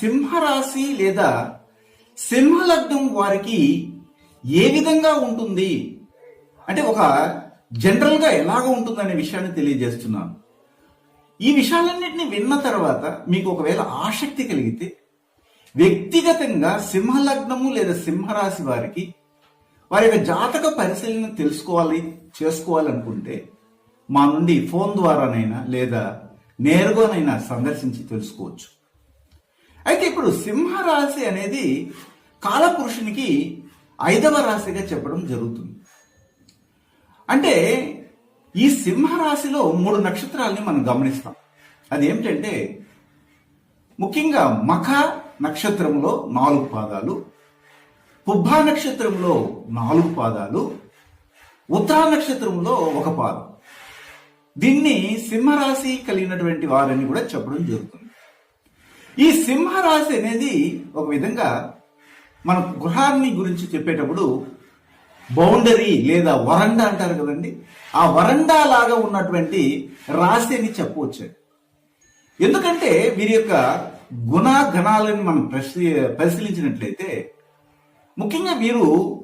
సింహరాశి లేదా సింహలగ్నం వారికి ఏ విధంగా ఉంటుంది? అంటే ఒక జనరల్గా ఎలాగ ఉంటుందనే విషయాన్ని తెలియజేస్తున్నాను. ఈ విషయాలన్నింటినీ విన్న తర్వాత మీకు ఒకవేళ ఆసక్తి కలిగితే వ్యక్తిగతంగా సింహలగ్నము లేదా సింహరాశి వారికి వారి యొక్క జాతక పరిశీలన తెలుసుకోవాలి చేసుకోవాలనుకుంటే మా నుండి ఫోన్ ద్వారానైనా లేదా నేరుగానైనా సందర్శించి తెలుసుకోవచ్చు. అయితే ఇప్పుడు సింహరాశి అనేది కాలపురుషునికి ఐదవ రాశిగా చెప్పడం జరుగుతుంది. అంటే ఈ సింహరాశిలో మూడు నక్షత్రాలని మనం గమనిస్తాం. అది ఏమిటంటే ముఖ్యంగా మఖ నక్షత్రంలో నాలుగు పాదాలు పుబ్బా నక్షత్రంలో నాలుగు పాదాలు ఉత్తరా నక్షత్రంలో ఒక పాదం. దీన్ని సింహరాశి కలిగినటువంటి వారని కూడా చెప్పడం జరుగుతుంది. ఈ సింహరాశి అనేది ఒక విధంగా మన గృహాన్ని గురించి చెప్పేటప్పుడు బౌండరీ లేదా వరండా అంటారు కదండి. ఆ వరండా లాగా ఉన్నటువంటి రాశి అని చెప్పవచ్చు. ఎందుకంటే వీరి యొక్క గుణ గణాలను మనం పరిశీ- పరిశీలించినట్లయితే ముఖ్యంగా వీరు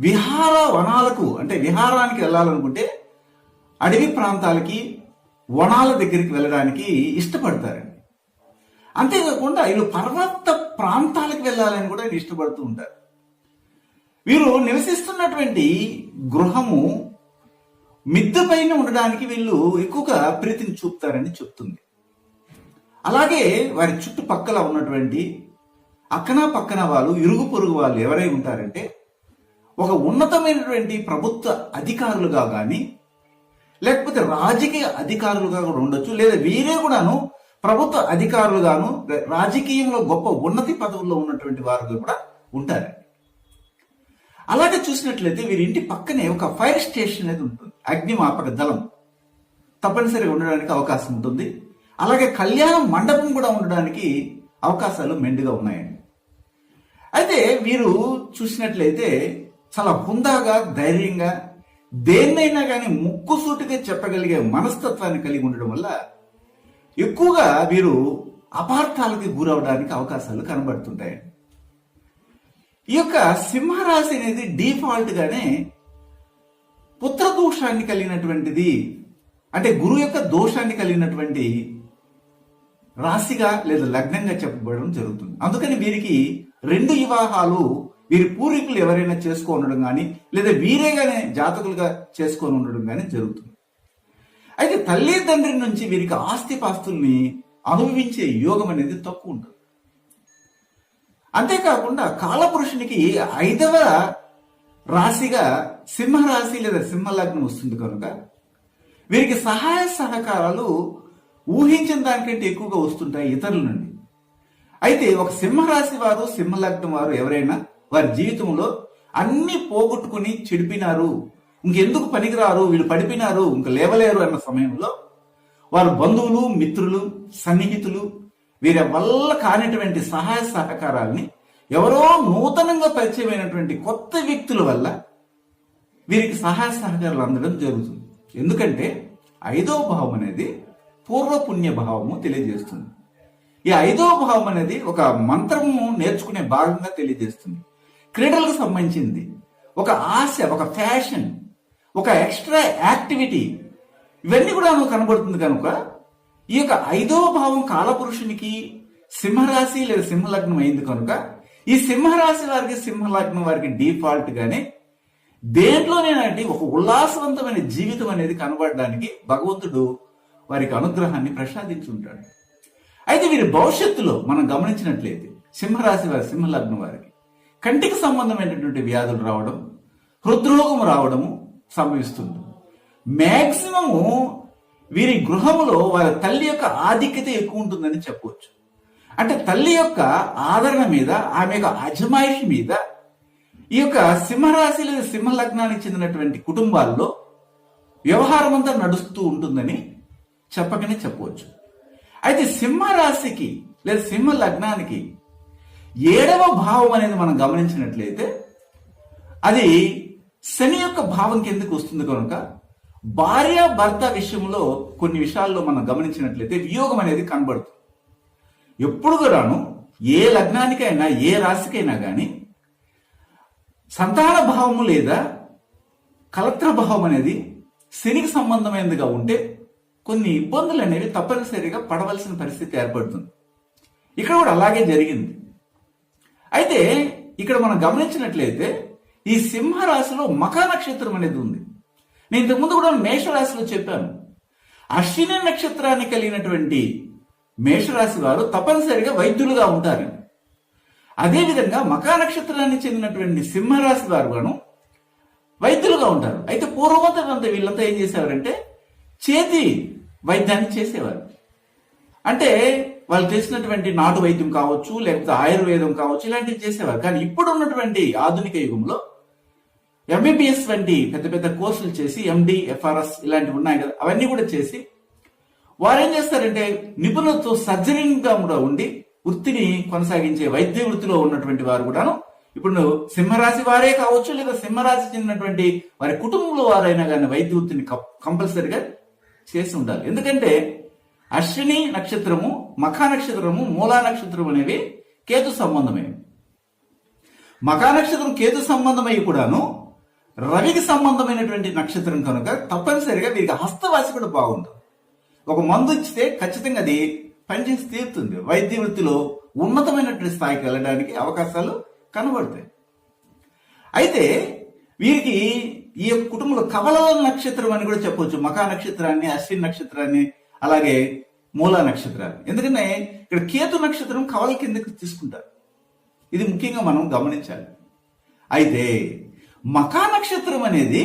విహార వనాలకు అంటే విహారానికి వెళ్ళాలనుకుంటే అడవి ప్రాంతాలకి వనాల దగ్గరికి వెళ్ళడానికి ఇష్టపడతారండి. అంతేకాకుండా వీళ్ళు పర్వత ప్రాంతాలకు వెళ్ళాలని కూడా వీళ్ళు ఇష్టపడుతూ ఉంటారు. వీరు నివసిస్తున్నటువంటి గృహము మిద్దె పైన ఉండడానికి వీళ్ళు ఎక్కువగా ప్రీతిని చూపుతారని చెప్తుంది. అలాగే వారి చుట్టుపక్కల ఉన్నటువంటి అక్కన పక్కన వాళ్ళు ఇరుగు పొరుగు వాళ్ళు ఎవరై ఉంటారంటే ఒక ఉన్నతమైనటువంటి ప్రభుత్వ అధికారులుగా కానీ లేకపోతే రాజకీయ అధికారులుగా కూడా ఉండొచ్చు లేదా వీరే కూడాను ప్రభుత్వ అధికారులుగాను రాజకీయంలో గొప్ప ఉన్నతి పదవుల్లో ఉన్నటువంటి వారు కూడా ఉంటారు అలాగే చూసినట్లయితే వీరి ఇంటి పక్కనే ఒక ఫైర్ స్టేషన్ అనేది ఉంటుంది. అగ్నిమాపక దళం. తప్పనిసరిగా ఉండడానికి అవకాశం ఉంటుంది. అలాగే కళ్యాణ మండపం కూడా ఉండడానికి అవకాశాలు మెండుగా ఉన్నాయండి. అయితే వీరు చూసినట్లయితే చాలా హుందాగా ధైర్యంగా దేన్నైనా కానీ ముక్కుసూటిగా చెప్పగలిగే మనస్తత్వాన్ని కలిగి ఉండడం వల్ల ఎక్కువగా వీరు అపార్థాలకి గురవడానికి అవకాశాలు కనబడుతుంటాయండి ఈ యొక్క సింహరాశి అనేది డిఫాల్ట్గానే పుత్ర దోషాన్ని కలిగినటువంటిది అంటే గురువు యొక్క దోషాన్ని కలిగినటువంటి రాశిగా లేదా లగ్నంగా చెప్పబడడం జరుగుతుంది. అందుకని వీరికి రెండు వివాహాలు వీరి పూర్వీకులు ఎవరైనా చేసుకొని ఉండడం కానీ లేదా వీరేగానే జాతకులుగా చేసుకొని ఉండడం కానీ జరుగుతుంది. అయితే తల్లి తండ్రి నుంచి వీరికి ఆస్తి పాస్తుల్ని అనుభవించే యోగం అనేది తక్కువ ఉంటుంది. అంతేకాకుండా కాలపురుషునికి ఐదవ రాశిగా సింహరాశి లేదా సింహలగ్నం వస్తుంది కనుక వీరికి సహాయ సహకారాలు ఊహించిన దానికంటే ఎక్కువగా వస్తుంటాయి ఇతరుల నుండి. అయితే ఒక సింహరాశి వారు సింహలగ్నం వారు ఎవరైనా వారి జీవితంలో అన్ని పోగొట్టుకుని చెడిపినారు. ఇంకెందుకు పనికిరారు? వీళ్ళు పడిపోయినారు ఇంక లేవలేరు అన్న సమయంలో వారు బంధువులు మిత్రులు సన్నిహితులు వీరి వల్ల కానిటువంటి సహాయ సహకారాల్ని ఎవరో నూతనంగా పరిచయమైనటువంటి కొత్త వ్యక్తుల వల్ల వీరికి సహాయ సహకారాలు అందడం జరుగుతుంది. ఎందుకంటే ఐదో భావం అనేది పూర్వపుణ్య భావము తెలియజేస్తుంది. ఈ ఐదో భావం అనేది ఒక మంత్రము నేర్చుకునే భాగంగా తెలియజేస్తుంది. క్రీడలకు సంబంధించింది. ఒక ఆశ ఒక ఫ్యాషన్ ఒక ఎక్స్ట్రా యాక్టివిటీ. ఇవన్నీ కూడా కనబడుతుంది కనుక ఈ యొక్క ఐదవ భావం కాలపురుషునికి సింహరాశి లేదా సింహలగ్నం అయింది కనుక ఈ సింహరాశి వారికి సింహలగ్నం వారికి డిఫాల్ట్ గానే దేంట్లోనేనండి ఒక ఉల్లాసవంతమైన జీవితం అనేది కనబడడానికి భగవంతుడు వారికి అనుగ్రహాన్ని ప్రసాదించుంటాడు అయితే వీరి భవిష్యత్తులో మనం గమనించినట్లయితే సింహరాశి వారి సింహలగ్నం వారికి కంటికి సంబంధమైనటువంటి వ్యాధులు రావడం హృద్రోగం రావడము సంభవిస్తుంది మ్యాక్సిమము వీరి గృహములో వారి తల్లి యొక్క ఆధిక్యత ఎక్కువ ఉంటుందని చెప్పవచ్చు. అంటే తల్లి యొక్క ఆదరణ మీద ఆమె యొక్క అజమాయిషి మీద ఈ యొక్క సింహరాశి లేదా సింహ లగ్నానికి చెందినటువంటి కుటుంబాల్లో వ్యవహారం అంతా నడుస్తూ ఉంటుందని చెప్పకనే చెప్పవచ్చు. అయితే సింహరాశికి లేదా సింహ లగ్నానికి ఏడవ భావం అనేది మనం గమనించినట్లయితే అది శని యొక్క భావం కిందకు వస్తుంది కనుక భార్య భర్త విషయంలో కొన్ని విషయాల్లో మనం గమనించినట్లయితే వియోగం అనేది కనబడుతుంది. ఎప్పుడు కూడాను ఏ లగ్నానికైనా ఏ రాశికైనా కానీ సంతాన భావము లేదా కలత్ర భావం అనేది శనికి సంబంధమైనదిగా ఉంటే కొన్ని ఇబ్బందులు అనేవి తప్పనిసరిగా పడవలసిన పరిస్థితి ఏర్పడుతుంది. ఇక్కడ కూడా అలాగే జరిగింది. అయితే ఇక్కడ మనం గమనించినట్లయితే ఈ సింహరాశిలో రాశిలో నక్షత్రం అనేది ఉంది. నేను ఇంతకుముందు కూడా మేషరాశిలో చెప్పాను. అశ్విని నక్షత్రాన్ని కలిగినటువంటి మేషరాశి వారు తప్పనిసరిగా వైద్యులుగా ఉంటారు. అదేవిధంగా మకా నక్షత్రానికి చెందినటువంటి సింహరాశి వారు గాను వైద్యులుగా ఉంటారు. అయితే పూర్వమంతా వీళ్ళంతా ఏం చేసేవారంటే చేతి వైద్యాన్ని చేసేవారు. అంటే వాళ్ళు చేసినటువంటి నాటు వైద్యం కావచ్చు లేకపోతే ఆయుర్వేదం కావచ్చు ఇలాంటివి చేసేవారు. కానీ ఇప్పుడు ఉన్నటువంటి ఆధునిక యుగంలో ఎంబీబీఎస్ వంటి పెద్ద పెద్ద కోర్సులు చేసి ఎండి ఎఫ్ఆర్ఎస్ ఇలాంటివి ఉన్నాయి కదా అవన్నీ కూడా చేసి వారు ఏం చేస్తారంటే నిపుణులతో సర్జరీగా కూడా ఉండి వృత్తిని కొనసాగించే వైద్య వృత్తిలో ఉన్నటువంటి వారు కూడాను. ఇప్పుడు సింహరాశి వారే కావచ్చు లేదా సింహరాశి చెందినటువంటి వారి కుటుంబంలో వారైనా కానీ వైద్య వృత్తిని కంపల్సరిగా చేసి ఉండాలి. ఎందుకంటే అశ్విని నక్షత్రము మఖా నక్షత్రము మూలా నక్షత్రం అనేవి కేతు సంబంధమే. మఖా నక్షత్రం కేతు సంబంధమై కూడాను రవికి సంబంధమైనటువంటి నక్షత్రం కనుక తప్పనిసరిగా వీరికి హస్తవాసి కూడా బాగుంటుంది ఒక మందు ఇచ్చితే ఖచ్చితంగా అది పనిచేసి తీరుతుంది. వైద్య వృత్తిలో ఉన్నతమైనటువంటి స్థాయికి వెళ్ళడానికి అవకాశాలు కనబడతాయి. అయితే వీరికి ఈ యొక్క కుటుంబంలో కవల నక్షత్రం అని కూడా చెప్పవచ్చు మకా నక్షత్రాన్ని అశ్విన్ నక్షత్రాన్ని అలాగే మూలా నక్షత్రాన్ని. ఎందుకంటే ఇక్కడ కేతు నక్షత్రం కవల కిందకి తీసుకుంటారు. ఇది ముఖ్యంగా మనం గమనించాలి. అయితే మకా నక్షత్రం అనేది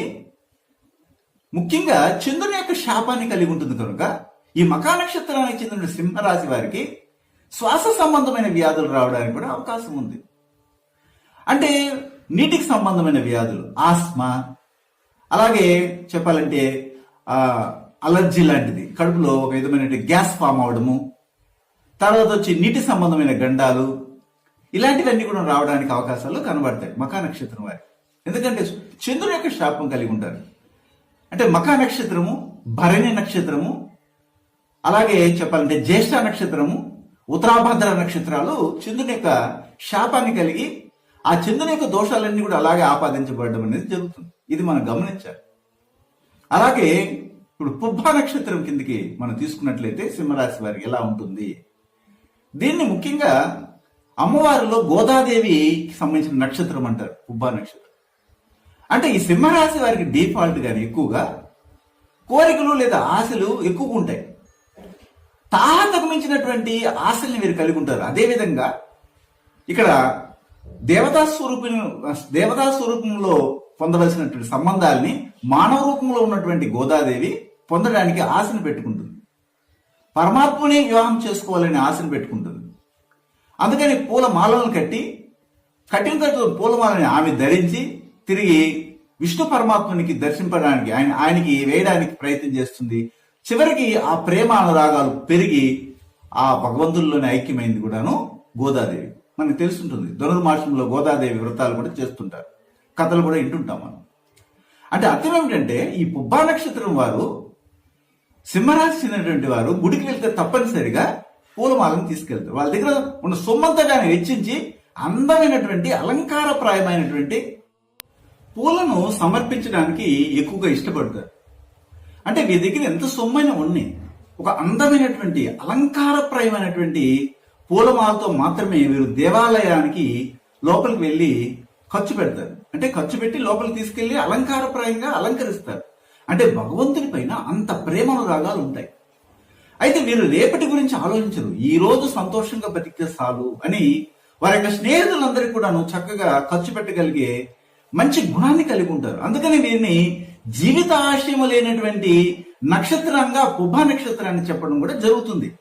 ముఖ్యంగా చంద్రుని యొక్క శాపాన్ని కలిగి ఉంటుంది కనుక ఈ మకా నక్షత్రానికి చెందిన సింహరాశి వారికి శ్వాస సంబంధమైన వ్యాధులు రావడానికి కూడా అవకాశం ఉంది. అంటే నీటికి సంబంధమైన వ్యాధులు ఆస్మా అలాగే చెప్పాలంటే అలర్జీ లాంటిది. కడుపులో ఒక విధమైన గ్యాస్ ఫామ్ అవడము తర్వాత వచ్చి నీటి సంబంధమైన గండాలు ఇలాంటివన్నీ కూడా రావడానికి అవకాశాలు కనబడతాయి మకా నక్షత్రం వారికి. ఎందుకంటే చంద్రుడు యొక్క శాపం కలిగి ఉంటారు అంటే మకా నక్షత్రము భరణి నక్షత్రము అలాగే చెప్పాలంటే జ్యేష్ఠ నక్షత్రము ఉత్తరాభద్ర నక్షత్రాలు చంద్రుని యొక్క శాపాన్ని కలిగి ఆ చంద్రుని యొక్క దోషాలన్నీ కూడా అలాగే ఆపాదించబడడం అనేది జరుగుతుంది. ఇది మనం గమనించాలి. అలాగే ఇప్పుడు పుబ్బ నక్షత్రం కిందకి మనం తీసుకున్నట్లయితే సింహరాశి వారికి ఎలా ఉంటుంది? దీన్ని ముఖ్యంగా అమ్మవారిలో గోదాదేవికి సంబంధించిన నక్షత్రం అంటారు పుబ్బా నక్షత్రం. అంటే ఈ సింహరాశి వారికి డిఫాల్ట్ ఎక్కువగా కోరికలు లేదా ఆశలు ఎక్కువగా ఉంటాయి. తాహతకు మించినటువంటి ఆశల్ని మీరు కలిగి ఉంటారు. అదేవిధంగా ఇక్కడ దేవతా స్వరూపం దేవతా స్వరూపంలో పొందవలసినటువంటి సంబంధాలని మానవ రూపంలో ఉన్నటువంటి గోదాదేవి పొందడానికి ఆశను పెట్టుకుంటుంది. పరమాత్మని వివాహం చేసుకోవాలని ఆశను పెట్టుకుంటుంది. అందుకని పూల మాలలను కట్టి కట్టిన తర్వాత పూలమాలని ఆమె ధరించి తిరిగి విష్ణు పరమాత్మునికి దర్శింపడానికి ఆయన ఆయనకి వేయడానికి ప్రయత్నం చేస్తుంది. చివరికి ఆ ప్రేమ అనురాగాలు పెరిగి ఆ భగవంతుల్లోని ఐక్యమైంది కూడాను గోదాదేవి. మనకు తెలుసుంటుంది. ధనుర్మాసంలో గోదాదేవి వ్రతాలు కూడా చేస్తుంటారు. కథలు కూడా వింటుంటాం మనం. అంటే అర్థం ఏమిటంటే ఈ పుబ్బా నక్షత్రం వారు సింహరాశి చెందినటువంటి వారు గుడికి వెళ్తే తప్పనిసరిగా పూలమాలను తీసుకెళ్తారు. వాళ్ళ దగ్గర ఉన్న సొమ్మంతగానే వెచ్చించి అందమైనటువంటి అలంకారప్రాయమైనటువంటి పూలను సమర్పించడానికి ఎక్కువగా ఇష్టపడతారు. అంటే మీ దగ్గర ఎంత సొమ్మైన ఉన్నాయి ఒక అందమైనటువంటి అలంకారప్రాయమైనటువంటి పూలమాలతో మాత్రమే వీరు దేవాలయానికి లోపలికి వెళ్ళి ఖర్చు పెడతారు. అంటే ఖర్చు పెట్టి లోపలికి తీసుకెళ్ళి అలంకారప్రాయంగా అలంకరిస్తారు. అంటే భగవంతుని పైన అంత ప్రేమను రాగాలు ఉంటాయి. అయితే వీరు రేపటి గురించి ఆలోచించరు. ఈ రోజు సంతోషంగా బతికే చాలు అని వారి యొక్క స్నేహితులందరికీ కూడాను చక్కగా ఖర్చు పెట్టగలిగే మంచి గుణాన్ని కలిగి ఉంటారు. అందుకని దీన్ని జీవిత ఆశయము లేనటువంటి నక్షత్రంగా పుబ్బ నక్షత్రాన్ని చెప్పడం కూడా జరుగుతుంది.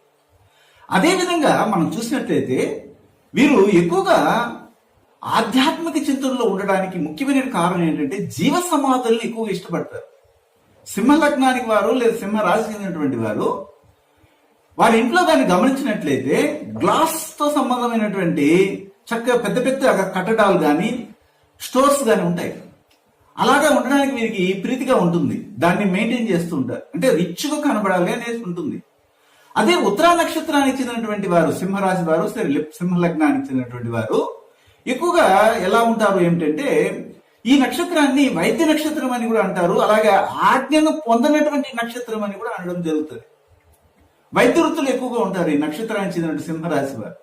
అదేవిధంగా మనం చూసినట్లయితే వీరు ఎక్కువగా ఆధ్యాత్మిక చింతనలో ఉండడానికి ముఖ్యమైన కారణం ఏంటంటే జీవ సమాధుల్ని ఎక్కువగా ఇష్టపడతారు. సింహ లగ్నానికి వారు లేదా సింహ రాశి చెందినటువంటి వారు వారి ఇంట్లో దాన్ని గమనించినట్లయితే గ్లాస్తో సంబంధమైనటువంటి చక్కగా పెద్ద పెద్ద కట్టడాలు కానీ స్టోర్స్ కానీ ఉంటాయి. అలాగా ఉండడానికి వీరికి ప్రీతిగా ఉంటుంది. దాన్ని మెయింటైన్ చేస్తూ ఉంటారు. అంటే రిచ్గా కనబడాలి అనేసి ఉంటుంది. అదే ఉత్తరా నక్షత్రానికి చెందినటువంటి వారు సింహరాశి వారు సరే సింహ లగ్నానికి చెందినటువంటి వారు ఎక్కువగా ఎలా ఉంటారు ఏమిటంటే ఈ నక్షత్రాన్ని వైద్య నక్షత్రం అని కూడా అంటారు. అలాగే ఆజ్ఞను పొందినటువంటి నక్షత్రం అని కూడా అనడం జరుగుతుంది. వైద్య వృత్తులు ఎక్కువగా ఉంటారు ఈ నక్షత్రానికి చెందిన సింహరాశి వారు.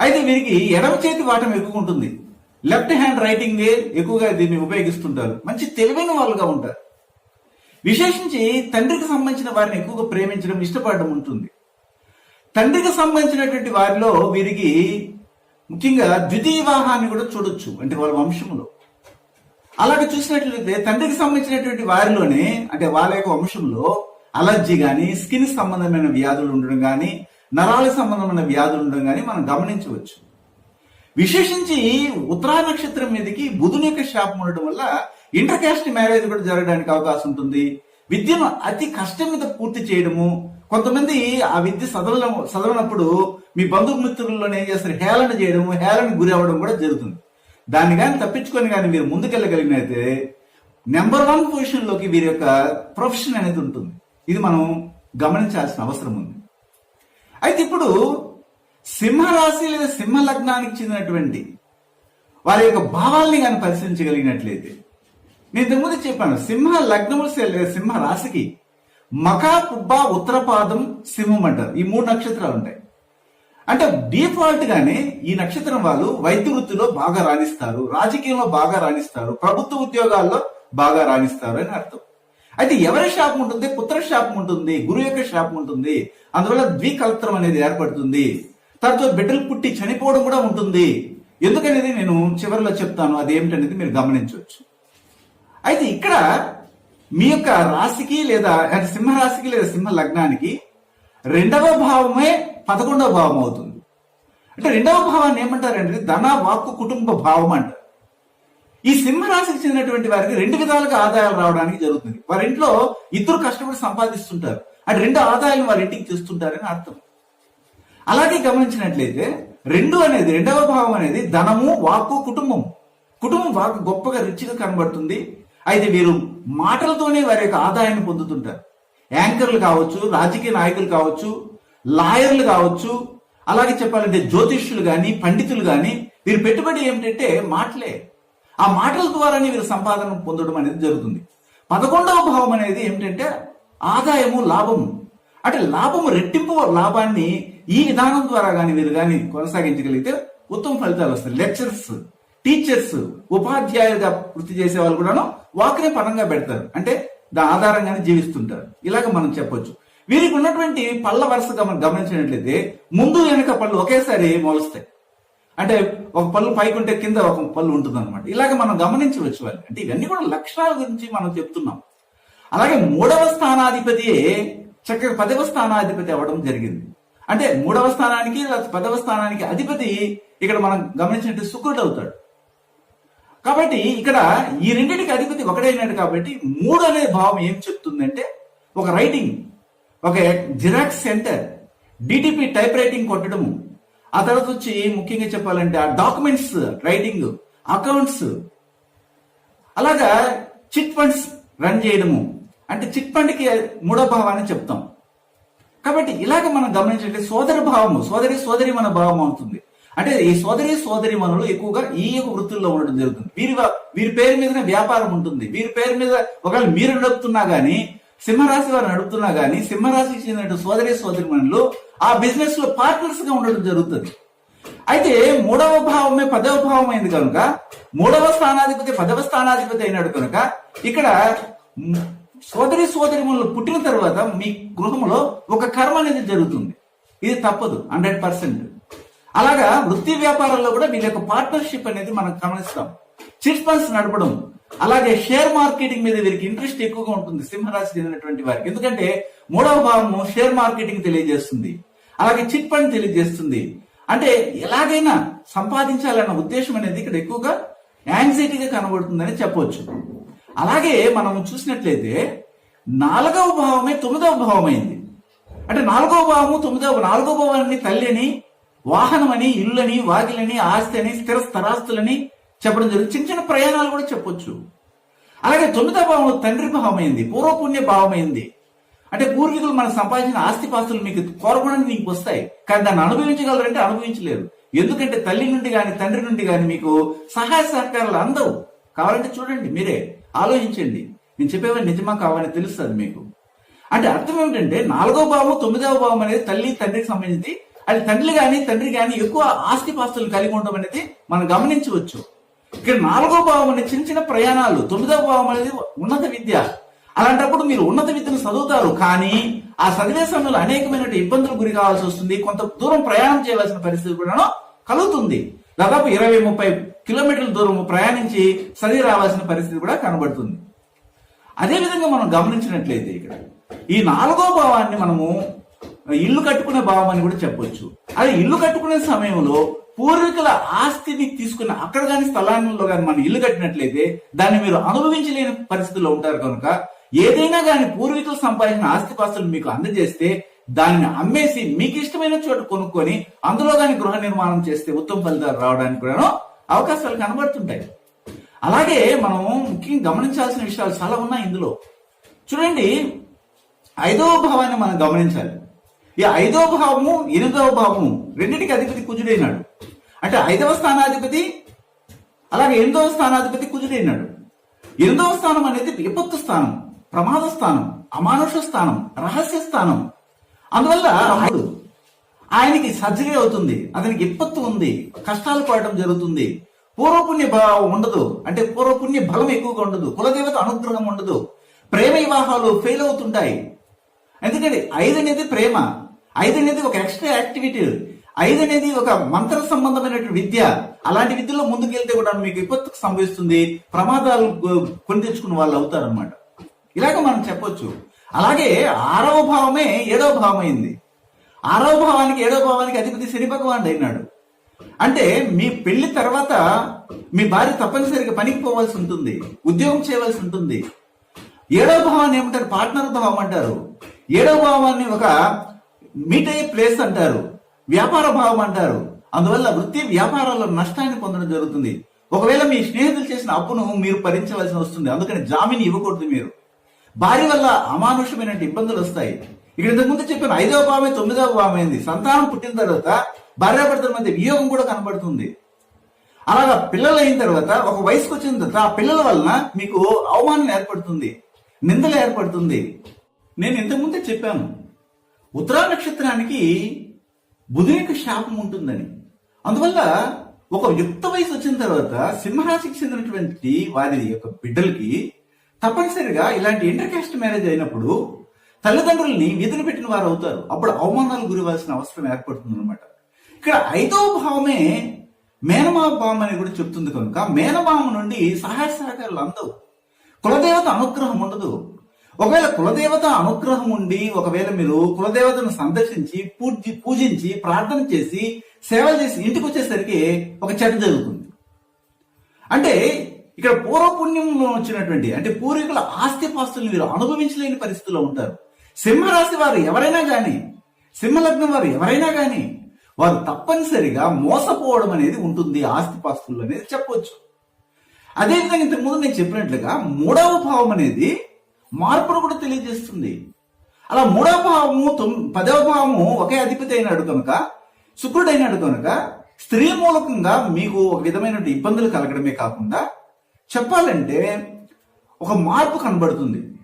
అయితే వీరికి ఎడమ చేతి వాటం ఎక్కువ ఉంటుంది. లెఫ్ట్ హ్యాండ్ రైటింగ్ ఎక్కువగా దీన్ని ఉపయోగిస్తుంటారు. మంచి తెలివైన వాళ్ళుగా ఉంటారు. విశేషించి తండ్రికి సంబంధించిన వారిని ఎక్కువగా ప్రేమించడం ఇష్టపడడం ఉంటుంది. తండ్రికి సంబంధించినటువంటి వారిలో వీరికి ముఖ్యంగా ద్వితీయ వివాహాన్ని కూడా చూడొచ్చు అంటే వాళ్ళ వంశంలో. అలాగే చూసినట్లయితే తండ్రికి సంబంధించినటువంటి వారిలోనే అంటే వాళ్ళ యొక్క వంశంలో అలర్జీ కానీ స్కిన్ సంబంధమైన వ్యాధులు ఉండడం కానీ నరాలకు సంబంధమైన వ్యాధులు ఉండడం కానీ మనం గమనించవచ్చు. విశేషించి ఉత్తరా నక్షత్రం మీదకి బుధుని యొక్క శాపం ఉండడం వల్ల ఇంటర్ క్యాస్ట్ మ్యారేజ్ కూడా జరగడానికి అవకాశం ఉంటుంది. విద్యను అతి కష్టం మీద పూర్తి చేయడము. కొంతమంది ఆ విద్య చదవడం చదవనప్పుడు మీ బంధుమిత్రుల్లో ఏం చేస్తారు? హేళన చేయడము హేళన గురి అవ్వడం కూడా జరుగుతుంది. దాన్ని కానీ తప్పించుకొని కానీ మీరు ముందుకెళ్ళగలిగినైతే నెంబర్ వన్ పొజిషన్లోకి వీరి యొక్క ప్రొఫెషన్ అనేది ఉంటుంది. ఇది మనం గమనించాల్సిన అవసరం ఉంది. అయితే ఇప్పుడు సింహరాశి లేదా సింహ లగ్నానికి చెందినటువంటి వారి యొక్క భావాల్ని కానీ పరిశీలించగలిగినట్లయితే నేను ఇంతకుముందు చెప్పాను సింహ లగ్నము లేదా సింహ రాశికి మకా పుబ్బ ఉత్తరపాదం సింహం అంటారు. ఈ మూడు నక్షత్రాలు ఉంటాయి. అంటే డిఫాల్ట్ గానే ఈ నక్షత్రం వాళ్ళు వైద్య వృత్తిలో బాగా రాణిస్తారు రాజకీయంలో బాగా రాణిస్తారు ప్రభుత్వ ఉద్యోగాల్లో బాగా రాణిస్తారు అని అర్థం. అయితే ఎవరి శాపం ఉంటుంది? పుత్ర శాపం ఉంటుంది గురువు యొక్క శాపం ఉంటుంది. అందువల్ల ద్వికల్త్రం అనేది ఏర్పడుతుంది. తరచూ బిడ్డలు పుట్టి చనిపోవడం కూడా ఉంటుంది. ఎందుకనేది నేను చివరిలో చెప్తాను. అది ఏమిటనేది మీరు గమనించవచ్చు. అయితే ఇక్కడ మీ యొక్క రాశికి లేదా అంటే సింహ రాశికి లేదా సింహ లగ్నానికి రెండవ భావమే పదకొండవ భావం అవుతుంది. అంటే రెండవ భావాన్ని ఏమంటారంటే ధన వాక్కు కుటుంబ భావం అంటారు ఈ సింహ రాశికి చెందినటువంటి వారికి రెండు విధాలుగా ఆదాయాలు రావడానికి జరుగుతుంది. వారి ఇంట్లో ఇద్దరు కష్టపడి సంపాదిస్తుంటారు. అంటే రెండు ఆదాయాలు వారి ఇంటికి తెస్తుంటారని అర్థం. అలాగే గమనించినట్లయితే రెండు అనేది రెండవ భావం అనేది ధనము వాక్కు కుటుంబం. కుటుంబం వాక్కు గొప్పగా రిచ్గా కనబడుతుంది. అయితే వీరు మాటలతోనే వారి యొక్క ఆదాయాన్ని పొందుతుంటారు. యాంకర్లు కావచ్చు రాజకీయ నాయకులు కావచ్చు లాయర్లు కావచ్చు అలాగే చెప్పాలంటే జ్యోతిష్యులు కానీ పండితులు కానీ వీరి పెట్టుబడి ఏమిటంటే మాటలే. ఆ మాటల ద్వారానే వీరు సంపాదన పొందడం అనేది జరుగుతుంది. పదకొండవ భావం అనేది ఏమిటంటే ఆదాయము లాభము. అంటే లాభము రెట్టింపు లాభాన్ని ఈ విధానం ద్వారా కానీ వీరు కానీ కొనసాగించగలిగితే ఉత్తమ ఫలితాలు వస్తాయి. లెక్చర్స్ టీచర్స్ ఉపాధ్యాయులుగా వృత్తి చేసే వాళ్ళు కూడాను వాక్నే పరంగా పెడతారు. అంటే దాని ఆధారంగానే జీవిస్తుంటారు. ఇలాగ మనం చెప్పొచ్చు. వీరికి ఉన్నటువంటి పళ్ళ వరుస మనం గమనించినట్లయితే ముందు వెనక పళ్ళు ఒకేసారి మొలుస్తాయి. అంటే ఒక పళ్ళు పైకుంటే కింద ఒక పళ్ళు ఉంటుంది అనమాట ఇలాగ మనం గమనించవచ్చు వాళ్ళు. అంటే ఇవన్నీ కూడా లక్షణాల గురించి మనం చెప్తున్నాం. అలాగే మూడవ స్థానాధిపతియే చక్కగా పదవ స్థానాధిపతి అవ్వడం జరిగింది. అంటే మూడవ స్థానానికి పదవ స్థానానికి అధిపతి ఇక్కడ మనం గమనించినట్టు శుక్రుడు అవుతాడు. కాబట్టి ఇక్కడ ఈ రెండింటికి అధిపతి ఒకటైనాడు కాబట్టి మూడు అనే భావం ఏం చెప్తుందంటే ఒక రైటింగ్ ఒక xerox centre DTP type writing కొట్టడము. ఆ తర్వాత వచ్చి ముఖ్యంగా చెప్పాలంటే ఆ డాక్యుమెంట్స్ రైటింగ్ అకౌంట్స్ అలాగా చిట్ ఫండ్స్ రన్ చేయడము. అంటే చిట్ ఫండ్కి మూడో భావాన్ని చెప్తాం. కాబట్టి ఇలాగ మనం గమనించినట్లయితే సోదర భావము సోదరి సోదరి మన భావం అవుతుంది. అంటే ఈ సోదరి సోదరి మనలు ఎక్కువగా ఈ యొక్క వృత్తుల్లో ఉండడం జరుగుతుంది. వీరి వీరి పేరు మీదనే వ్యాపారం ఉంటుంది. వీరి పేరు మీద ఒకవేళ మీరు నడుపుతున్నా గానీ సింహరాశి వారు నడుపుతున్నా గానీ సింహరాశికి చెందిన సోదరి సోదరి మనలు ఆ బిజినెస్లో పార్ట్నర్స్గా ఉండడం జరుగుతుంది. అయితే మూడవ భావమే పదవ భావం అయింది కనుక మూడవ స్థానాధిపతి పదవ స్థానాధిపతి అయినాడు కనుక ఇక్కడ సోదరి సోదరిములు పుట్టిన తర్వాత మీ గృహంలో ఒక కర్మ అనేది జరుగుతుంది. ఇది తప్పదు హండ్రెడ్ పర్సెంట్ అలాగా వృత్తి వ్యాపారాల్లో కూడా వీళ్ళ యొక్క పార్ట్నర్షిప్ అనేది మనం గమనిస్తాం. చిట్ ఫండ్స్ నడపడం అలాగే షేర్ మార్కెటింగ్ మీద వీరికి ఇంట్రెస్ట్ ఎక్కువగా ఉంటుంది సింహరాశి చెందినటువంటి వారికి. ఎందుకంటే మూడవ భావము షేర్ మార్కెటింగ్ తెలియజేస్తుంది అలాగే చిట్ ఫండ్ తెలియజేస్తుంది. అంటే ఎలాగైనా సంపాదించాలన్న ఉద్దేశం అనేది ఇక్కడ ఎక్కువగా యాంగ్జైటీగా కనబడుతుందని చెప్పవచ్చు. అలాగే మనం చూసినట్లయితే నాలుగవ భావమే తొమ్మిదవ భావం అయింది అంటే నాలుగవ భావము తొమ్మిదవ నాలుగవ భావాన్ని తల్లిని వాహనమని ఇల్లుని వాకిలని ఆస్తి అని స్థిర స్థరాస్తులని చెప్పడం జరుగుతుంది చిన్న చిన్న ప్రయాణాలు కూడా చెప్పొచ్చు. అలాగే తొమ్మిదవ భావం తండ్రి భావమైంది పూర్వపుణ్య భావమైంది. అంటే పూర్వీకులు మనం సంపాదించిన ఆస్తిపాస్తులు మీకు కోరకుండా మీకు వస్తాయి. కానీ దాన్ని అనుభవించగలరంటే అనుభవించలేరు. ఎందుకంటే తల్లి నుండి కానీ తండ్రి నుండి కానీ మీకు సహాయ సహకారాలు అందవు. కావాలంటే చూడండి మీరే. ఆలోచించండి. నేను చెప్పేవాడిని నిజమా కావాలని తెలుస్తుంది మీకు. అంటే అర్థం ఏమిటంటే నాలుగో భావం తొమ్మిదవ భావం అనేది తల్లి తండ్రికి సంబంధించి అది తండ్రి కానీ తండ్రి కానీ ఎక్కువ ఆస్తిపాస్తులు కలిగి ఉండడం అనేది మనం గమనించవచ్చు. ఇక్కడ నాలుగో భావం అనేది చిన్న చిన్న ప్రయాణాలు తొమ్మిదవ భావం అనేది ఉన్నత విద్య. అలాంటప్పుడు మీరు ఉన్నత విద్యను చదువుతారు కానీ ఆ చదివే సమయంలో అనేకమైన ఇబ్బందులు గురి కావాల్సి వస్తుంది. కొంత దూరం ప్రయాణం చేయవలసిన పరిస్థితి కూడా కలుగుతుంది. దాదాపు ఇరవై ముప్పై కిలోమీటర్ల దూరం ప్రయాణించి చదివి రావాల్సిన పరిస్థితి కూడా కనబడుతుంది. అదేవిధంగా మనం గమనించినట్లయితే ఇక్కడ ఈ నాలుగో భావాన్ని మనము ఇల్లు కట్టుకునే భావం అని కూడా చెప్పొచ్చు. అదే ఇల్లు కట్టుకునే సమయంలో పూర్వీకుల ఆస్తిని తీసుకున్న అక్కడ కానీ స్థలాల్లో కానీ మనం ఇల్లు కట్టినట్లయితే దాన్ని మీరు అనుభవించలేని పరిస్థితుల్లో ఉంటారు కనుక ఏదైనా కానీ పూర్వీకులు సంపాదించిన ఆస్తిపాస్తులు మీకు అందజేస్తే దానిని అమ్మేసి మీకు ఇష్టమైన చోట కొనుక్కొని అందులో దాని గృహ నిర్మాణం చేస్తే ఉత్తమ ఫలితాలు రావడానికి కూడా అవకాశాలు కనబడుతుంటాయి. అలాగే మనం ముఖ్యంగా గమనించాల్సిన విషయాలు చాలా ఉన్నాయి ఇందులో. చూడండి ఐదవ భావాన్ని మనం గమనించాలి. ఈ ఐదవ భావము ఎనిమిదవ భావము రెండింటికి అధిపతి కుజుడైనాడు. అంటే ఐదవ స్థానాధిపతి అలాగే ఎనిమిదవ స్థానాధిపతి కుజుడైనాడు. ఎనిమిదవ స్థానం అనేది విపత్తు స్థానం ప్రమాద స్థానం అమానుష స్థానం రహస్య స్థానం అందువల్ల రాముడు ఆయనకి సర్జరీ అవుతుంది అతనికి విపత్తు ఉంది కష్టాలు పడటం జరుగుతుంది. పూర్వపుణ్య భావం ఉండదు అంటే పూర్వపుణ్య బలం ఎక్కువగా ఉండదు కులదేవత అనుగ్రహం ఉండదు ప్రేమ వివాహాలు ఫెయిల్ అవుతుంటాయి. ఎందుకంటే ఐదు అనేది ప్రేమ ఐదు అనేది ఒక ఎక్స్ట్రా యాక్టివిటీ ఐదు అనేది ఒక మంత్ర సంబంధమైనటువంటి విద్య. అలాంటి విద్యలో ముందుకెళ్తే కూడా మీకు విపత్తుకు సంభవిస్తుంది ప్రమాదాలు కొని తెచ్చుకున్న వాళ్ళు అవుతారనమాట ఇలాగ మనం చెప్పొచ్చు. అలాగే ఆరవ భావమే ఏడో భావం అయింది ఆరవ భావానికి ఏడో భావానికి అధిపతి శని భగవానుడు అయినాడు. అంటే మీ పెళ్ళి తర్వాత మీ భార్య తప్పనిసరిగా పనికి పోవాల్సి ఉంటుంది ఉద్యోగం చేయవలసి ఉంటుంది. ఏడవ భావాన్ని ఏమంటారు? పార్ట్నర్ భావం అంటారు ఏడవ భావాన్ని ఒక మీట్ అయ్యే ప్లేస్ అంటారు. వ్యాపార భావం అంటారు. అందువల్ల వృత్తి వ్యాపారాల్లో నష్టాన్ని పొందడం జరుగుతుంది. ఒకవేళ మీ స్నేహితులు చేసిన అప్పును మీరు భరించవలసి వస్తుంది. అందుకని జామీన్ ఇవ్వకూడదు మీరు. భార్య వల్ల అమానుషమైన ఇబ్బందులు వస్తాయి. ఇక్కడ ఇంతకు ముందు చెప్పిన ఐదవ భావమే తొమ్మిదవ భావమైంది సంతానం పుట్టిన తర్వాత భార్యాభర్తల మధ్య వియోగం కూడా కనబడుతుంది. అలాగా పిల్లలు అయిన తర్వాత ఒక వయసుకు వచ్చిన తర్వాత ఆ పిల్లల వలన మీకు అవమానం ఏర్పడుతుంది నిందలు ఏర్పడుతుంది. నేను ఇంతకుముందే చెప్పాను ఉత్తరా నక్షత్రానికి బుధుని యొక్క శాపం ఉంటుందని. అందువల్ల ఒక యుక్త వయసు వచ్చిన తర్వాత సింహరాశికి చెందినటువంటి వారి యొక్క బిడ్డలకి తప్పనిసరిగా ఇలాంటి ఇంటర్ కాస్ట్ మ్యారేజ్ అయినప్పుడు తల్లిదండ్రుల్ని విధులు పెట్టిన వారు అవుతారు. అప్పుడు అవమానాలు గురివాల్సిన అవసరం ఏర్పడుతుంది అనమాట ఇక్కడ ఐదవ భావమే మేనమామ భావం అని కూడా చెప్తుంది కనుక మేనమామ నుండి సహాయ సహకారాలు అందవు. కులదేవత అనుగ్రహం ఉండదు. ఒకవేళ కులదేవత అనుగ్రహం ఉండి ఒకవేళ మీరు కులదేవతను సందర్శించి పూజి పూజించి ప్రార్థన చేసి సేవలు చేసి ఇంటికి వచ్చేసరికి ఒక చెడ్డ జరుగుతుంది. అంటే ఇక్కడ పూర్వపుణ్యంలో వచ్చినటువంటి అంటే పూర్వీకుల ఆస్తిపాస్తుల్ని మీరు అనుభవించలేని పరిస్థితుల్లో ఉంటారు. సింహరాశి వారు ఎవరైనా కానీ సింహలగ్నం వారు ఎవరైనా కానీ వారు తప్పనిసరిగా మోసపోవడం అనేది ఉంటుంది ఆస్తిపాస్తులు అనేది చెప్పొచ్చు. అదేవిధంగా ఇంతకుముందు నేను చెప్పినట్లుగా మూడవ భావం అనేది మార్పును కూడా తెలియజేస్తుంది. అలా మూడవ భావము తొమ్- పదవ భావము ఒకే అధిపతి అయినాడు కనుక శుక్రుడైనాడు కనుక స్త్రీ మూలకంగా మీకు ఒక విధమైన ఇబ్బందులు కలగడమే కాకుండా చెప్పాలంటే ఒక మార్పు కనబడుతుంది.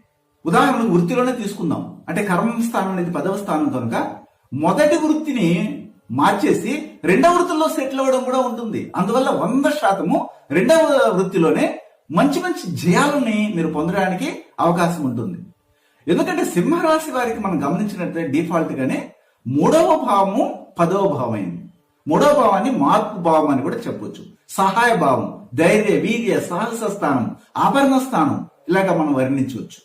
ఉదాహరణకు వృత్తిలోనే తీసుకుందాం. అంటే కర్మ స్థానం అనేది పదవ స్థానం కనుక మొదటి వృత్తిని మార్చేసి రెండవ వృత్తిలో సెటిల్ అవ్వడం కూడా ఉంటుంది. అందువల్ల వంద శాతము రెండవ వృత్తిలోనే మంచి మంచి జయాలని మీరు పొందడానికి అవకాశం ఉంటుంది. ఎందుకంటే సింహరాశి వారికి మనం గమనించినట్లయితే డిఫాల్ట్ గానే మూడవ భావము పదవ భావం మూడో భావాన్ని మార్పు భావం అని కూడా చెప్పొచ్చు. సహాయ భావం ధైర్య వీర్య సాహస స్థానం ఆభరణ స్థానం ఇలాగా మనం వర్ణించవచ్చు.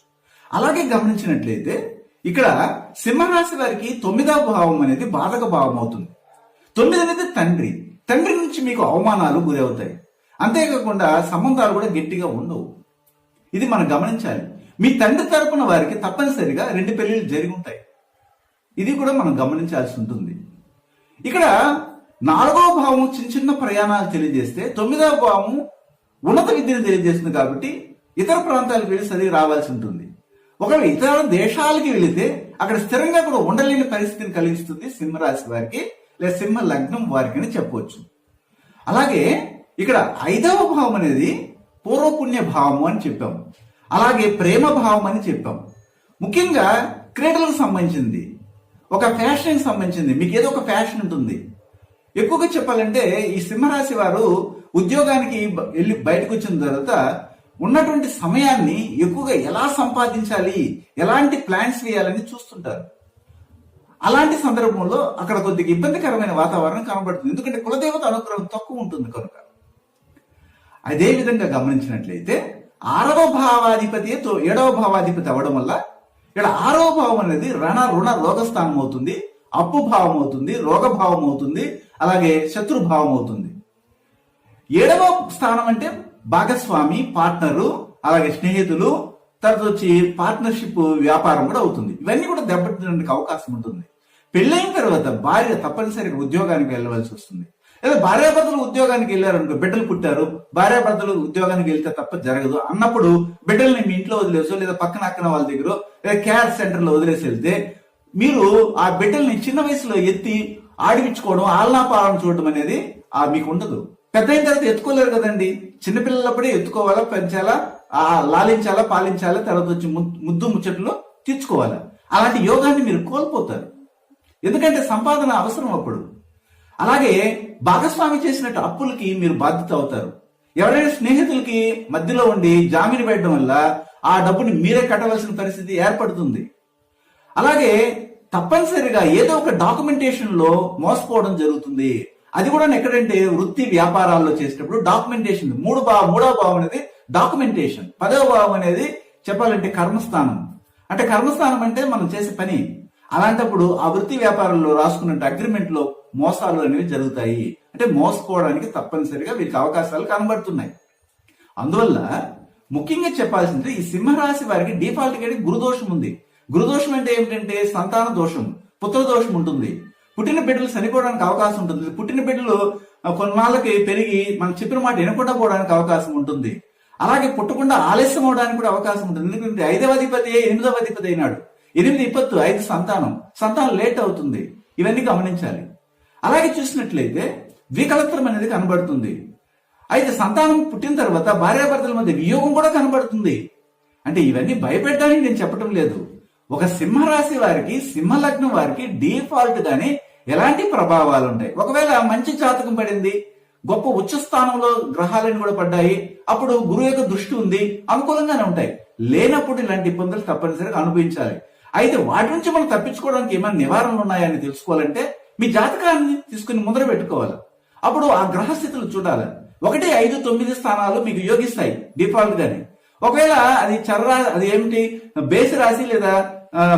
అలాగే గమనించినట్లయితే ఇక్కడ సింహరాశి వారికి తొమ్మిదవ భావం అనేది బాధక భావం అవుతుంది. తొమ్మిది అనేది తండ్రి. తండ్రి నుంచి మీకు అవమానాలు గురవుతాయి. అంతేకాకుండా సంబంధాలు కూడా గట్టిగా ఉండవు. ఇది మనం గమనించాలి. మీ తండ్రి తరపున వారికి తప్పనిసరిగా రెండు పెళ్ళిళ్ళు జరిగి ఉంటాయి. ఇది కూడా మనం గమనించాల్సి ఉంటుంది. ఇక్కడ నాలుగవ భావము చిన్న చిన్న ప్రయాణాలు తెలియజేస్తే తొమ్మిదవ భావము ఉన్నత విద్యను తెలియజేస్తుంది కాబట్టి ఇతర ప్రాంతాలకు వెళ్ళి చదివి రావాల్సి ఉంటుంది. ఒకవేళ ఇతర దేశాలకి వెళితే అక్కడ స్థిరంగా కూడా ఉండలేని పరిస్థితిని కలిగిస్తుంది సింహరాశి వారికి లేదా సింహ లగ్నం వారికి అని చెప్పవచ్చు. అలాగే ఇక్కడ ఐదవ భావం అనేది పూర్వపుణ్య భావము అని చెప్పాం. అలాగే ప్రేమ భావం అని చెప్పాం. ముఖ్యంగా క్రీడలకు సంబంధించింది. ఒక ఫ్యాషన్కి సంబంధించింది. మీకు ఏదో ఒక ఫ్యాషన్ ఉంటుంది. ఎక్కువగా చెప్పాలంటే ఈ సింహరాశి వారు ఉద్యోగానికి వెళ్ళి బయటకు వచ్చిన తర్వాత ఉన్నటువంటి సమయాన్ని ఎక్కువగా ఎలా సంపాదించాలి ఎలాంటి ప్లాన్స్ వేయాలని చూస్తుంటారు. అలాంటి సందర్భంలో అక్కడ కొద్దిగా ఇబ్బందికరమైన వాతావరణం కనబడుతుంది. ఎందుకంటే కులదేవత అనుగ్రహం తక్కువ ఉంటుంది కనుక. అదే విధంగా గమనించినట్లయితే ఆరవ భావాధిపతి ఏడవ భావాధిపతి అవ్వడం వల్ల ఇక్కడ ఆరవ భావం అనేది రణ రుణ రోగస్థానం అవుతుంది. అప్పు భావం అవుతుంది రోగభావం అవుతుంది అలాగే శత్రు భావం అవుతుంది ఏడవ స్థానం అంటే భాగస్వామి పార్ట్నరు అలాగే స్నేహితులు తర్వాత వచ్చి పార్ట్నర్షిప్ వ్యాపారం కూడా అవుతుంది. ఇవన్నీ కూడా దెబ్బతినడానికి అవకాశం ఉంటుంది. పెళ్ళైన తర్వాత భార్య తప్పనిసరిగా ఉద్యోగానికి వెళ్ళవలసి వస్తుంది. లేదా భార్యాభర్తలు ఉద్యోగానికి వెళ్ళారనుకో బిడ్డలు పుట్టారు భార్యాభర్తలు ఉద్యోగానికి వెళ్తే తప్ప జరగదు అన్నప్పుడు బిడ్డల్ని మీ ఇంట్లో వదిలేసో లేదా పక్కన అక్కన వాళ్ళ దగ్గర లేదా కేర్ సెంటర్లో వదిలేసి వెళ్తే మీరు ఆ బిడ్డల్ని చిన్న వయసులో ఎత్తి ఆడిపించుకోవడం ఆలనా చూడడం అనేది ఆ మీకు ఉండదు పెద్ద అయిన తర్వాత ఎత్తుకోలేరు కదండి. చిన్నపిల్లలప్పుడే ఎత్తుకోవాలా పెంచాలా ఆ లాలించాలా పాలించాలా తర్వాత వచ్చి ముద్దు ముచ్చట్లు తీర్చుకోవాలా. అలాంటి యోగాన్ని మీరు కోల్పోతారు. ఎందుకంటే సంపాదన అవసరం అప్పుడు. అలాగే భాగస్వామి చేసినట్టు అప్పులకి మీరు బాధ్యత అవుతారు. ఎవరైనా స్నేహితులకి మధ్యలో ఉండి జామీను పెట్టడం వల్ల ఆ డబ్బుని మీరే కట్టవలసిన పరిస్థితి ఏర్పడుతుంది. అలాగే తప్పనిసరిగా ఏదో ఒక డాక్యుమెంటేషన్లో మోసపోవడం జరుగుతుంది. అది కూడా ఎక్కడంటే వృత్తి వ్యాపారాల్లో చేసేటప్పుడు డాక్యుమెంటేషన్ మూడు భావ మూడవ భావం అనేది డాక్యుమెంటేషన్ పదవ భావం అనేది చెప్పాలంటే కర్మస్థానం. అంటే కర్మస్థానం అంటే మనం చేసే పని. అలాంటప్పుడు ఆ వృత్తి వ్యాపారంలో రాసుకున్నట్టు అగ్రిమెంట్లో మోసాలు అనేవి జరుగుతాయి. అంటే మోసపోవడానికి తప్పనిసరిగా వీరికి అవకాశాలు కనబడుతున్నాయి. అందువల్ల ముఖ్యంగా చెప్పాల్సింది ఈ సింహరాశి వారికి డిఫాల్ట్గా గురుదోషం ఉంది. గురుదోషం అంటే ఏమిటంటే సంతాన దోషం పుత్ర దోషం ఉంటుంది. పుట్టిన బిడ్డలు చనిపోవడానికి అవకాశం ఉంటుంది. పుట్టిన బిడ్డలు కొన్నాళ్ళకి పెరిగి మనం చెప్పిన మాట వినకుండా పోవడానికి అవకాశం ఉంటుంది. అలాగే పుట్టకుండా ఆలస్యం అవడానికి కూడా అవకాశం ఉంటుంది. ఎందుకంటే ఐదవ అధిపతి ఎనిమిదవ అధిపతి అయినాడు. ఎనిమిది ఇప్పత్తు ఐదు సంతానం. సంతానం లేట్ అవుతుంది. ఇవన్నీ గమనించాలి. అలాగే చూసినట్లయితే వికలత్వం అనేది కనబడుతుంది. అయితే సంతానం పుట్టిన తర్వాత భార్యాభర్తల మధ్య వియోగం కూడా కనబడుతుంది. అంటే ఇవన్నీ భయపెట్టడానికి నేను చెప్పడం లేదు. ఒక సింహరాశి వారికి సింహలగ్నం వారికి డిఫాల్ట్ గానే ఎలాంటి ప్రభావాలు ఉంటాయి ఒకవేళ మంచి జాతకం పడింది గొప్ప ఉచ్చ స్థానంలో గ్రహాలను కూడా పడ్డాయి అప్పుడు గురువు యొక్క దృష్టి ఉంది అనుకూలంగానే ఉంటాయి. లేనప్పుడు ఇలాంటి ఇబ్బందులు తప్పనిసరిగా అనుభవించాలి. అయితే వాటి నుంచి మనం తప్పించుకోవడానికి ఏమైనా నివారణలు ఉన్నాయని తెలుసుకోవాలంటే మీ జాతకాన్ని తీసుకుని ముందర పెట్టుకోవాలి. అప్పుడు ఆ గ్రహస్థితులు చూడాలి. ఒకటి ఐదు తొమ్మిది స్థానాలు మీకు యోగిస్తాయి డిఫాల్ట్ గానే. ఒకవేళ అది చర్ర అది ఏమిటి? బేసి రాశి లేదా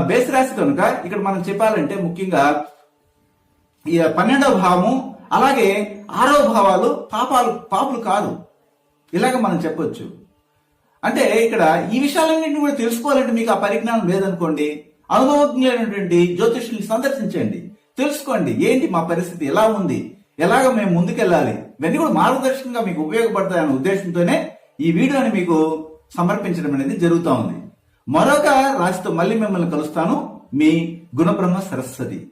బేస్ రాశి కనుక ఇక్కడ మనం చెప్పాలంటే ముఖ్యంగా ఈ పన్నెండవ భావము అలాగే ఆరో భావాలు పాపాలు పాపులు కాదు. ఇలాగ మనం చెప్పొచ్చు. అంటే ఇక్కడ ఈ విషయాలన్నింటినీ కూడా తెలుసుకోవాలంటే మీకు ఆ పరిజ్ఞానం లేదనుకోండి అనుభవజ్ఞులైనటువంటి జ్యోతిష్యుల్ని సందర్శించండి. తెలుసుకోండి ఏంటి మా పరిస్థితి ఎలా ఉంది ఎలాగ మేము ముందుకెళ్ళాలి ఇవన్నీ కూడా మార్గదర్శకంగా మీకు ఉపయోగపడతాయనే ఉద్దేశంతోనే ఈ వీడియోని మీకు సమర్పించడం అనేది జరుగుతూ ఉంది. మరొక రాశితో మళ్ళీ మిమ్మల్ని కలుస్తాను. మీ గుణబ్రహ్మ సరస్వతి.